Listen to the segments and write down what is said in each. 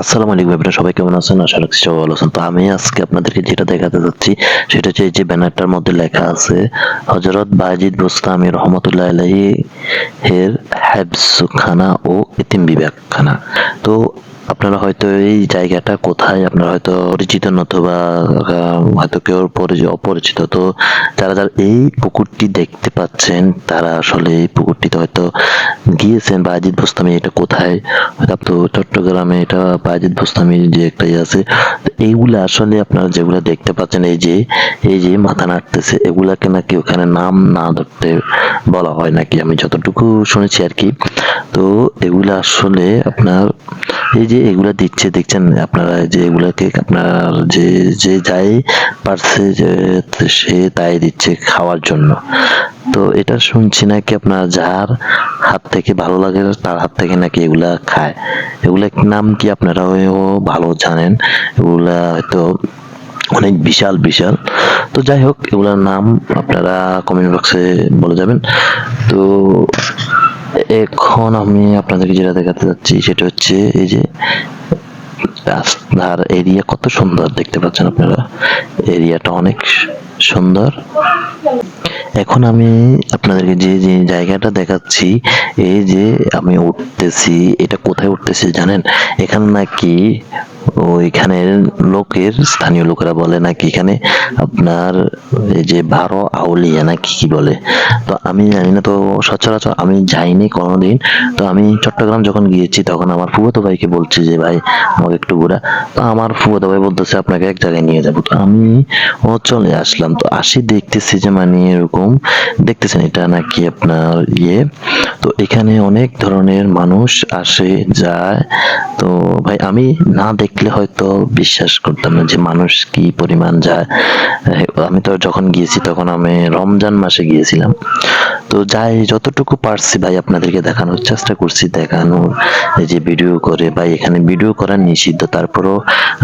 আসসালামু আলাইকুম আপনারা সবাই কেমন আছেন? আশা রাখছি সবাই ভালো আছেন। তো আমি আজকে আপনাদেরকে যেটা দেখাতে যাচ্ছি, সেটা হচ্ছে এই যে ব্যানারটার মধ্যে লেখা আছে হজরত বাজিদ বোস্তামি রহমতুল্লাহ আলাইহি এর হ্যাবসখানা ও এতিম বিভাগখানা। তো আপনারা হয়তো এই জায়গাটা কোথায়, আপনারা হয়তো পরিচিত নতুবা হয়তো কেউ অপরিচিত। তো যারা যারা এই পুকুরটি দেখতে পাচ্ছেন, তারা আসলে এই পুকুরটিতে হয়তো গিয়েছেন বাজিদ বোস্তামি, এটা কোথায়? তো চট্টগ্রামে, এটা বাজিদ বোস্তামি যে একটা ইয়ে আছে। এইগুলা আসলে আপনারা যেগুলো দেখতে পাচ্ছেন, এই যে এই যে মাথা নাড়তেছে, এগুলাকে নাকি ওখানে নাম না ধরতে বলা হয় নাকি? আমি যতটুকু শুনেছি আর কি। তো এগুলো আসলে আপনার, এই যে এগুলা দিচ্ছে, দেখছেন আপনারা যে এগুলাকে আপনার যে যে যাই পারছে, যে সে তাই দিচ্ছে খাওয়ার জন্য। তো এটা শুনছি নাকি আপনার যার হাত থেকে ভালো লাগে, তার হাত থেকে নাকি এগুলা খায়। এগুলা নাম কি আপনারা ভালো জানেন? এগুলা হয়তো অনেক বিশাল বিশাল। তো যাই হোক, এগুলার নাম আপনারা কমেন্ট বক্সে বলে যাবেন। তো এখন আমি আপনাদেরকে যেটা দেখাতে যাচ্ছি, সেটা হচ্ছে এই যে রাস্তার এরিয়া কত সুন্দর দেখতে পাচ্ছেন আপনারা? এরিয়াটা অনেক সুন্দর। এখন আমি আপনাদেরকে যে যে জায়গাটা দেখাচ্ছি, এই যে আমি উঠতেছি, এটা কোথায় উঠতেছি জানেন? এখানে নাকি ওইখানের লোকের, স্থানীয় লোকেরা বলে নাকি এখানে আপনার এই যে বারো আউলিয়া নাকি কি বলে? তো আমি জানি না, তো সচরাচর আমি যাইনি কোনোদিন। তো আমি চট্টগ্রাম যখন গিয়েছি, তখন আমার ফুফাতো ভাইকে বলছি যে, ভাই, আমাকে একটু ঘোরা। তো আমার ফুফাতো ভাই বলতেছে, আপনাকে এক জায়গায় নিয়ে যাব। তো আমি ও চলে আসলাম। তো আসি দেখতেছি যে মানে এরকম দেখতেছেন এটা নাকি আপনার ইয়ে? তো এখানে অনেক ধরনের মানুষ আসে, যায়। তো আমি না দেখলে হয়তো বিশ্বাস করতাম না যে মানুষ কি পরিমাণ যায়। আমি তো যখন গিয়েছি তখন আমি রমজান মাসে গিয়েছিলাম। তো যাই, যতটুকু পারছি ভাই আপনাদেরকে দেখানোর চেষ্টা করছি, দেখানোর এই যে ভিডিও করে ভাই এখানে ভিডিও করা নিষিদ্ধ, তারপরও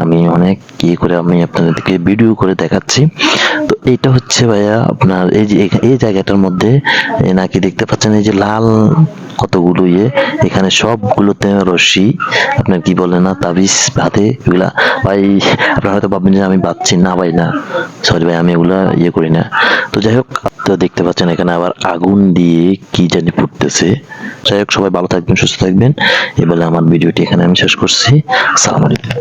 আমি অনেক কি করে আমি আপনাদেরকে ভিডিও করে দেখাচ্ছি। তো এইটা হচ্ছে ভাইয়া আপনার এই যে এই জায়গাটার মধ্যে নাকি দেখতে পাচ্ছেন এই যে লাল কতগুলো ইয়ে এখানে সবগুলোতে রশি আপনার কি বলে না, তাবিজ বাঁধে এগুলা। ভাই, আপনারা হয়তো ভাববেন যে আমি বাঁধছি না ভাই, না। সরি ভাই, আমি এগুলা ইয়ে করি না। তো যাই হোক তো দেখতে পাচ্ছেন এখানে আবার আগুন দিয়ে কি জানি ফুটতেছে। যাই হোক, সবাই ভালো থাকবেন, সুস্থ থাকবেন। এ বলে আমার ভিডিওটি এখানে আমি শেষ করছি। সালাম আলাইকুম।